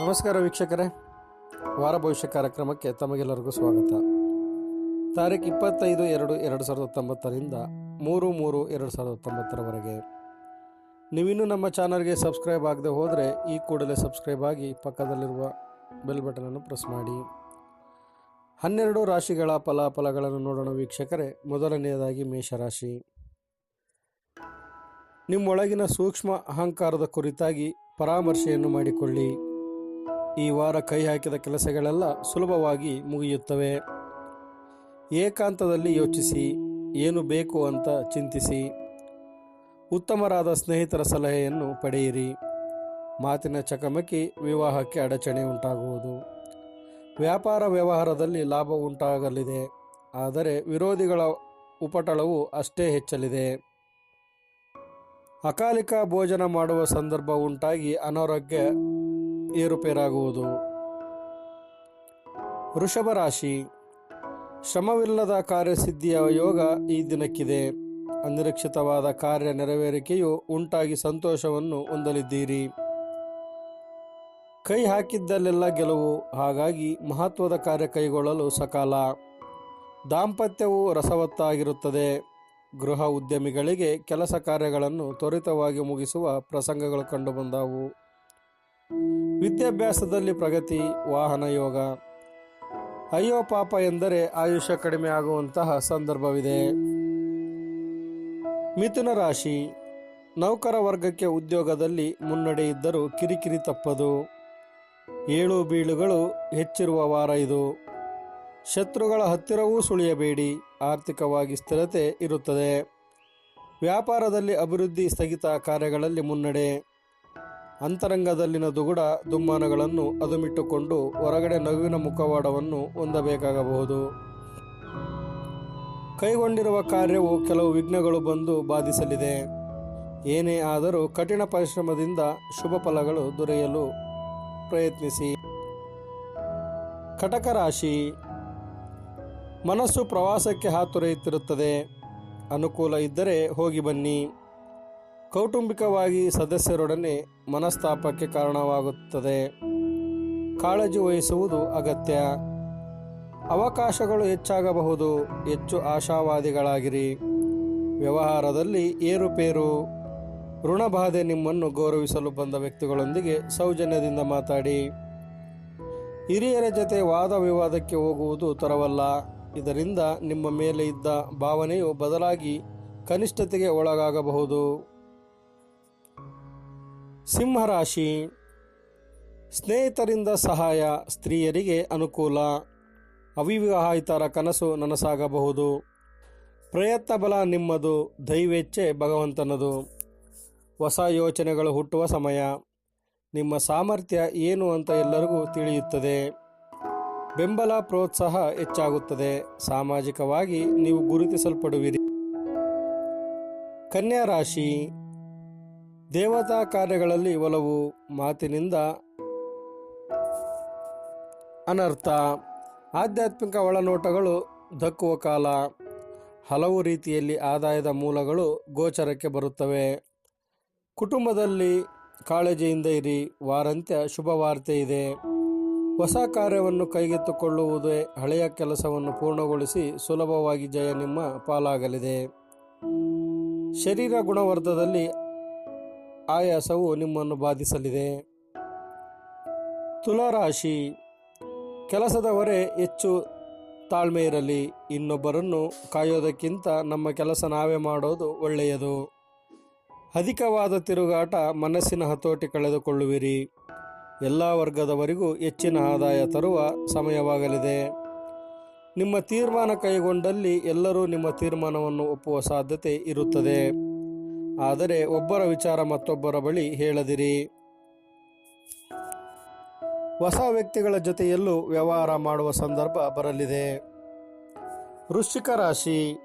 ನಮಸ್ಕಾರ ವೀಕ್ಷಕರೇ. ವಾರ ಭವಿಷ್ಯ ಕಾರ್ಯಕ್ರಮಕ್ಕೆ ತಮಗೆಲ್ಲರಿಗೂ ಸ್ವಾಗತ. ತಾರೀಕು ಇಪ್ಪತ್ತೈದು ಎರಡು ಎರಡು ಸಾವಿರದ ಹತ್ತೊಂಬತ್ತರಿಂದ ಮೂರು ಮೂರು ಎರಡು ಸಾವಿರದ ಹತ್ತೊಂಬತ್ತರವರೆಗೆ. ನೀವಿನ್ನೂ ನಮ್ಮ ಚಾನಲ್ಗೆ ಸಬ್ಸ್ಕ್ರೈಬ್ ಆಗದೆ ಹೋದರೆ ಈ ಕೂಡಲೇ ಸಬ್ಸ್ಕ್ರೈಬ್ ಆಗಿ ಪಕ್ಕದಲ್ಲಿರುವ ಬೆಲ್ ಬಟನನ್ನು ಪ್ರೆಸ್ ಮಾಡಿ. ಹನ್ನೆರಡು ರಾಶಿಗಳ ಫಲಾಫಲಗಳನ್ನು ನೋಡೋಣ ವೀಕ್ಷಕರೇ. ಮೊದಲನೆಯದಾಗಿ ಮೇಷರಾಶಿ. ನಿಮ್ಮೊಳಗಿನ ಸೂಕ್ಷ್ಮ ಅಹಂಕಾರದ ಕುರಿತಾಗಿ ಪರಾಮರ್ಶೆಯನ್ನು ಮಾಡಿಕೊಳ್ಳಿ. ಈ ವಾರ ಕೈ ಹಾಕಿದ ಕೆಲಸಗಳೆಲ್ಲ ಸುಲಭವಾಗಿ ಮುಗಿಯುತ್ತವೆ. ಏಕಾಂತದಲ್ಲಿ ಯೋಚಿಸಿ, ಏನು ಬೇಕು ಅಂತ ಚಿಂತಿಸಿ. ಉತ್ತಮರಾದ ಸ್ನೇಹಿತರ ಸಲಹೆಯನ್ನು ಪಡೆಯಿರಿ. ಮಾತಿನ ಚಕಮಕಿ ವಿವಾಹಕ್ಕೆ ಅಡಚಣೆ ಉಂಟಾಗುವುದು. ವ್ಯಾಪಾರ ವ್ಯವಹಾರದಲ್ಲಿ ಲಾಭ ಉಂಟಾಗಲಿದೆ. ಆದರೆ ವಿರೋಧಿಗಳ ಉಪಟಳವು ಅಷ್ಟೇ ಹೆಚ್ಚಲಿದೆ. ಅಕಾಲಿಕ ಭೋಜನ ಮಾಡುವ ಸಂದರ್ಭ ಉಂಟಾಗಿ ಅನಾರೋಗ್ಯ ಏರುಪೇರಾಗುವುದು. ವೃಷಭ ರಾಶಿ ಶ್ರಮವಿಲ್ಲದ ಕಾರ್ಯಸಿದ್ಧಿಯ ಯೋಗ ಈ ದಿನಕ್ಕಿದೆ. ಅನಿರೀಕ್ಷಿತವಾದ ಕಾರ್ಯ ನೆರವೇರಿಕೆಯು ಉಂಟಾಗಿ ಸಂತೋಷವನ್ನು ಹೊಂದಲಿದ್ದೀರಿ. ಕೈ ಹಾಕಿದ್ದಲ್ಲೆಲ್ಲ ಗೆಲುವು, ಹಾಗಾಗಿ ಮಹತ್ವದ ಕಾರ್ಯ ಕೈಗೊಳ್ಳಲು ಸಕಾಲ. ದಾಂಪತ್ಯವು ರಸವತ್ತಾಗಿರುತ್ತದೆ. ಗೃಹ ಉದ್ಯಮಿಗಳಿಗೆ ಕೆಲಸ ಕಾರ್ಯಗಳನ್ನು ತ್ವರಿತವಾಗಿ ಮುಗಿಸುವ ಪ್ರಸಂಗಗಳು ಕಂಡುಬಂದವು. ವಿದ್ಯಾಭ್ಯಾಸದಲ್ಲಿ ಪ್ರಗತಿ, ವಾಹನ ಯೋಗ. ಅಯ್ಯೋ ಪಾಪ ಎಂದರೆ ಆಯುಷ್ಯ ಕಡಿಮೆ ಆಗುವಂತಹ ಸಂದರ್ಭವಿದೆ. ಮಿಥುನ ರಾಶಿ. ನೌಕರ ವರ್ಗಕ್ಕೆ ಉದ್ಯೋಗದಲ್ಲಿ ಮುನ್ನಡೆ ಇದ್ದರೂ ಕಿರಿಕಿರಿ ತಪ್ಪದು. ಏಳು ಬೀಳುಗಳು ಹೆಚ್ಚಿರುವ ವಾರ ಇದು. ಶತ್ರುಗಳ ಹತ್ತಿರವೂ ಸುಳಿಯಬೇಡಿ, ಆರ್ಥಿಕವಾಗಿ ಸ್ಥಿರತೆ ಇರುತ್ತದೆ. ವ್ಯಾಪಾರದಲ್ಲಿ ಅಭಿವೃದ್ಧಿ ಸ್ಥಗಿತ ಕಾರ್ಯಗಳಲ್ಲಿ ಮುನ್ನಡೆ. ಅಂತರಂಗದಲ್ಲಿನ ದುಗುಡ ದುಮ್ಮಾನಗಳನ್ನು ಅದುಮಿಟ್ಟುಕೊಂಡು ಹೊರಗಡೆ ನಗುವಿನ ಮುಖವಾಡವನ್ನು ಹೊಂದಬೇಕಾಗಬಹುದು. ಕೈಗೊಂಡಿರುವ ಕಾರ್ಯವು ಕೆಲವು ವಿಘ್ನಗಳು ಬಂದು ಬಾಧಿಸಲಿದೆ. ಏನೇ ಆದರೂ ಕಠಿಣ ಪರಿಶ್ರಮದಿಂದ ಶುಭ ಫಲಗಳು ದೊರೆಯಲು ಪ್ರಯತ್ನಿಸಿ. ಕಟಕ ರಾಶಿ. ಮನಸ್ಸು ಪ್ರವಾಸಕ್ಕೆ ಹಾತೊರೆಯುತ್ತಿರುತ್ತದೆ. ಅನುಕೂಲ ಇದ್ದರೆ ಹೋಗಿ ಬನ್ನಿ. ಕೌಟುಂಬಿಕವಾಗಿ ಸದಸ್ಯರೊಡನೆ ಮನಸ್ತಾಪಕ್ಕೆ ಕಾರಣವಾಗುತ್ತದೆ. ಕಾಳಜಿ ವಹಿಸುವುದು ಅಗತ್ಯ. ಅವಕಾಶಗಳು ಹೆಚ್ಚಾಗಬಹುದು. ಹೆಚ್ಚು ಆಶಾವಾದಿಗಳಾಗಿರಿ. ವ್ಯವಹಾರದಲ್ಲಿ ಏರುಪೇರು. ಋಣಬಾಧೆ ನಿಮ್ಮನ್ನು ಗೌರವಿಸಲು ಬಂದ ವ್ಯಕ್ತಿಗಳೊಂದಿಗೆ ಸೌಜನ್ಯದಿಂದ ಮಾತಾಡಿ. ಹಿರಿಯರ ಜೊತೆ ವಾದ ವಿವಾದಕ್ಕೆ ಹೋಗುವುದು ತರವಲ್ಲ. ಇದರಿಂದ ನಿಮ್ಮ ಮೇಲೆ ಇದ್ದ ಭಾವನೆಯು ಬದಲಾಗಿ ಕನಿಷ್ಠತೆಗೆ ಒಳಗಾಗಬಹುದು. ಸಿಂಹರಾಶಿ. ಸ್ನೇಹಿತರಿಂದ ಸಹಾಯ, ಸ್ತ್ರೀಯರಿಗೆ ಅನುಕೂಲ. ಅವಿವಾಹಿತರ ಕನಸು ನನಸಾಗಬಹುದು. ಪ್ರಯತ್ನ ಬಲ ನಿಮ್ಮದು, ದೈವೇಚ್ಛೆ ಭಗವಂತನದು. ಹೊಸ ಯೋಚನೆಗಳು ಹುಟ್ಟುವ ಸಮಯ. ನಿಮ್ಮ ಸಾಮರ್ಥ್ಯ ಏನು ಅಂತ ಎಲ್ಲರಿಗೂ ತಿಳಿಯುತ್ತದೆ. ಬೆಂಬಲ, ಪ್ರೋತ್ಸಾಹ ಹೆಚ್ಚಾಗುತ್ತದೆ. ಸಾಮಾಜಿಕವಾಗಿ ನೀವು ಗುರುತಿಸಲ್ಪಡುವಿರಿ. ಕನ್ಯಾ ರಾಶಿ ದೇವತಾ ಕಾರ್ಯಗಳಲ್ಲಿ ಒಲವು ಮಾತಿನಿಂದ ಅನರ್ಥ. ಆಧ್ಯಾತ್ಮಿಕ ಒಳನೋಟಗಳು ದಕ್ಕುವ ಕಾಲ. ಹಲವು ರೀತಿಯಲ್ಲಿ ಆದಾಯದ ಮೂಲಗಳು ಗೋಚರಕ್ಕೆ ಬರುತ್ತವೆ. ಕುಟುಂಬದಲ್ಲಿ ಕಾಳಜಿಯಿಂದ ಇರಿ, ವಾರಂತ್ಯ ಶುಭ ವಾರ್ತೆ ಇದೆ. ಹೊಸ ಕಾರ್ಯವನ್ನು ಕೈಗೆತ್ತಿಕೊಳ್ಳುವುದೇ ಹಳೆಯ ಕೆಲಸವನ್ನು ಪೂರ್ಣಗೊಳಿಸಿ ಸುಲಭವಾಗಿ ಜಯ ನಿಮ್ಮ ಪಾಲಾಗಲಿದೆ. ಶರೀರ ಗುಣವರ್ಧದಲ್ಲಿ ಆಯಾಸವು ನಿಮ್ಮನ್ನು ಬಾಧಿಸಲಿದೆ. ತುಲಾರಾಶಿ ಕೆಲಸದ ಹೊರೆ ಹೆಚ್ಚು ತಾಳ್ಮೆ ಇರಲಿ. ಇನ್ನೊಬ್ಬರನ್ನು ಕಾಯೋದಕ್ಕಿಂತ ನಮ್ಮ ಕೆಲಸ ನಾವೇ ಮಾಡೋದು ಒಳ್ಳೆಯದು. ಅಧಿಕವಾದ ತಿರುಗಾಟ ಮನಸ್ಸಿನ ಹತೋಟಿ ಕಳೆದುಕೊಳ್ಳುವಿರಿ. ಎಲ್ಲ ವರ್ಗದವರಿಗೂ ಹೆಚ್ಚಿನ ಆದಾಯ ತರುವ ಸಮಯವಾಗಲಿದೆ. ನಿಮ್ಮ ತೀರ್ಮಾನ ಕೈಗೊಂಡಲ್ಲಿ ಎಲ್ಲರೂ ನಿಮ್ಮ ತೀರ್ಮಾನವನ್ನು ಒಪ್ಪುವ ಸಾಧ್ಯತೆ ಇರುತ್ತದೆ. ಆದರೆ ಒಬ್ಬರ ವಿಚಾರ ಮತ್ತೊಬ್ಬರ ಬಳಿ ಹೇಳದಿರಿ. ಹೊಸ ವ್ಯಕ್ತಿಗಳ ಜೊತೆಯಲ್ಲೂ ವ್ಯವಹಾರ ಮಾಡುವ ಸಂದರ್ಭ ಬರಲಿದೆ. ವೃಶ್ಚಿಕ ರಾಶಿ.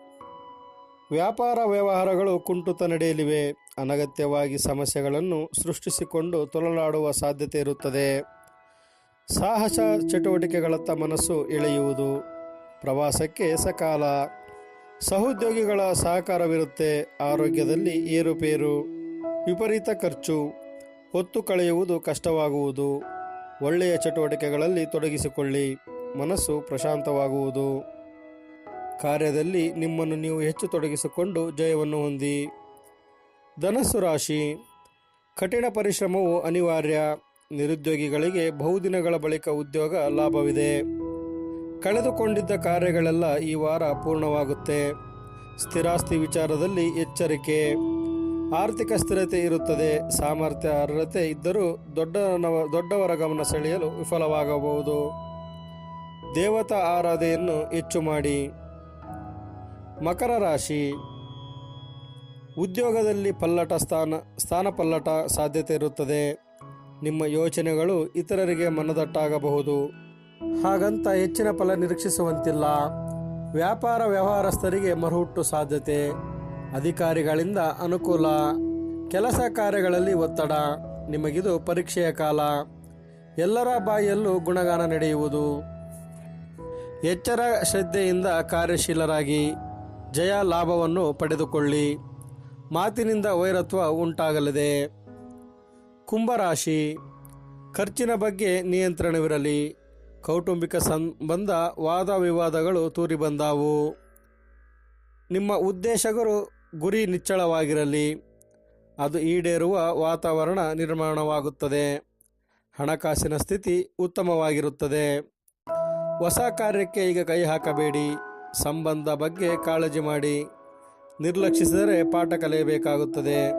ವ್ಯಾಪಾರ ವ್ಯವಹಾರಗಳು ಕುಂಟುತ ನಡೆಯಲಿವೆ. ಅನಗತ್ಯವಾಗಿ ಸಮಸ್ಯೆಗಳನ್ನು ಸೃಷ್ಟಿಸಿಕೊಂಡು ತೊಲಲಾಡುವ ಸಾಧ್ಯತೆ ಇರುತ್ತದೆ. ಸಾಹಸ ಚಟುವಟಿಕೆಗಳತ್ತ ಮನಸ್ಸು ಎಳೆಯುವುದು. ಪ್ರವಾಸಕ್ಕೆ ಸಕಾಲ. ಸಹೋದ್ಯೋಗಿಗಳ ಸಹಕಾರವಿರುತ್ತೆ. ಆರೋಗ್ಯದಲ್ಲಿ ಏರುಪೇರು, ವಿಪರೀತ ಖರ್ಚು, ಹೊತ್ತು ಕಳೆಯುವುದು ಕಷ್ಟವಾಗುವುದು. ಒಳ್ಳೆಯ ಚಟುವಟಿಕೆಗಳಲ್ಲಿ ತೊಡಗಿಸಿಕೊಳ್ಳಿ. ಮನಸ್ಸು ಪ್ರಶಾಂತವಾಗುವುದು. ಕಾರ್ಯದಲ್ಲಿ ನಿಮ್ಮನ್ನು ನೀವು ಹೆಚ್ಚು ತೊಡಗಿಸಿಕೊಂಡು ಜಯವನ್ನು ಹೊಂದಿ. ಧನಸ್ಸು ರಾಶಿ. ಕಠಿಣ ಪರಿಶ್ರಮವು ಅನಿವಾರ್ಯ. ನಿರುದ್ಯೋಗಿಗಳಿಗೆ ಬಹುದಿನಗಳ ಬಳಿಕ ಉದ್ಯೋಗ ಲಾಭವಿದೆ. ಕಳೆದುಕೊಂಡಿದ್ದ ಕಾರ್ಯಗಳೆಲ್ಲ ಈ ವಾರ ಪೂರ್ಣವಾಗುತ್ತೆ. ಸ್ಥಿರಾಸ್ತಿ ವಿಚಾರದಲ್ಲಿ ಎಚ್ಚರಿಕೆ. ಆರ್ಥಿಕ ಸ್ಥಿರತೆ ಇರುತ್ತದೆ. ಸಾಮರ್ಥ್ಯ, ಅರ್ಹತೆ ಇದ್ದರೂ ದೊಡ್ಡ ದೊಡ್ಡವರ ಗಮನ ಸೆಳೆಯಲು ವಿಫಲವಾಗಬಹುದು. ದೇವತಾ ಆರಾಧೆಯನ್ನು ಹೆಚ್ಚು ಮಾಡಿ. ಮಕರ ರಾಶಿ. ಉದ್ಯೋಗದಲ್ಲಿ ಪಲ್ಲಟ ಸ್ಥಾನ ಸ್ಥಾನ ಪಲ್ಲಟ ಸಾಧ್ಯತೆ ಇರುತ್ತದೆ. ನಿಮ್ಮ ಯೋಚನೆಗಳು ಇತರರಿಗೆ ಮನದಟ್ಟಾಗಬಹುದು. ಹಾಗಂತ ಹೆಚ್ಚಿನ ಫಲ ನಿರೀಕ್ಷಿಸುವಂತಿಲ್ಲ. ವ್ಯಾಪಾರ ವ್ಯವಹಾರಸ್ಥರಿಗೆ ಮರುಹುಟ್ಟು ಸಾಧ್ಯತೆ. ಅಧಿಕಾರಿಗಳಿಂದ ಅನುಕೂಲ. ಕೆಲಸ ಕಾರ್ಯಗಳಲ್ಲಿ ಒತ್ತಡ. ನಿಮಗಿದು ಪರೀಕ್ಷೆಯ ಕಾಲ. ಎಲ್ಲರ ಬಾಯಲ್ಲೂ ಗುಣಗಾನ ನಡೆಯುವುದು. ಎಚ್ಚರ ಶ್ರದ್ಧೆಯಿಂದ ಕಾರ್ಯಶೀಲರಾಗಿ ಜಯ ಲಾಭವನ್ನು ಪಡೆದುಕೊಳ್ಳಿ. ಮಾತಿನಿಂದ ವೈರತ್ವ ಉಂಟಾಗಲಿದೆ. ಕುಂಭರಾಶಿ. ಖರ್ಚಿನ ಬಗ್ಗೆ ನಿಯಂತ್ರಣವಿರಲಿ. ಕೌಟುಂಬಿಕ ಸಂಬಂಧ ವಾದ ವಿವಾದಗಳು ತೂರಿ ಬಂದಾವು ನಿಮ್ಮ ಉದ್ದೇಶಗಳು ಗುರಿ ನಿಚ್ಚಳವಾಗಿರಲಿ. ಅದು ಈಡೇರುವ ವಾತಾವರಣ ನಿರ್ಮಾಣವಾಗುತ್ತದೆ. ಹಣಕಾಸಿನ ಸ್ಥಿತಿ ಉತ್ತಮವಾಗಿರುತ್ತದೆ. ಹೊಸ ಕಾರ್ಯಕ್ಕೆ ಈಗ ಕೈ ಹಾಕಬೇಡಿ. ಸಂಬಂಧ ಬಗ್ಗೆ ಕಾಳಜಿ ಮಾಡಿ. ನಿರ್ಲಕ್ಷಿಸಿದರೆ ಪಾಠ ಕಲಿಯಬೇಕಾಗುತ್ತದೆ.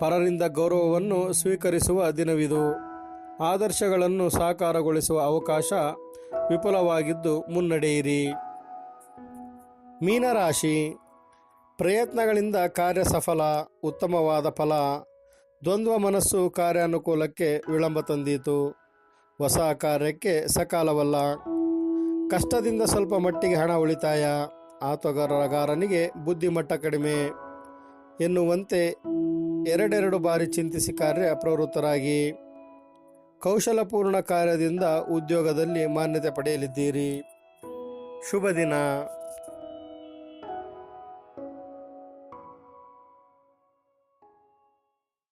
ಪರರಿಂದ ಗೌರವವನ್ನು ಸ್ವೀಕರಿಸುವ ದಿನವಿದು. ಆದರ್ಶಗಳನ್ನು ಸಾಕಾರಗೊಳಿಸುವ ಅವಕಾಶ ವಿಫಲವಾಗಿದ್ದು ಮುನ್ನಡೆಯಿರಿ. ಮೀನರಾಶಿ, ಪ್ರಯತ್ನಗಳಿಂದ ಕಾರ್ಯ ಸಫಲ, ಉತ್ತಮವಾದ ಫಲ, ದ್ವಂದ್ವ ಮನಸ್ಸು ಕಾರ್ಯಾನುಕೂಲಕ್ಕೆ ವಿಳಂಬ ತಂದೀತು. ಹೊಸ ಕಾರ್ಯಕ್ಕೆ ಸಕಾಲವಲ್ಲ. ಕಷ್ಟದಿಂದ ಸ್ವಲ್ಪ ಮಟ್ಟಿಗೆ ಹಣ ಉಳಿತಾಯ ಆತೋಗಾರಗಾರನಿಗೆ ಬುದ್ಧಿಮಟ್ಟ ಕಡಿಮೆ ಎನ್ನುವಂತೆ ಎರಡೆರಡು ಬಾರಿ ಚಿಂತಿಸಿ ಕಾರ್ಯ ಪ್ರವೃತ್ತರಾಗಿ. ಕೌಶಲಪೂರ್ಣ ಕಾರ್ಯದಿಂದ ಉದ್ಯೋಗದಲ್ಲಿ ಮಾನ್ಯತೆ ಪಡೆಯಲಿದ್ದೀರಿ. ಶುಭ ದಿನ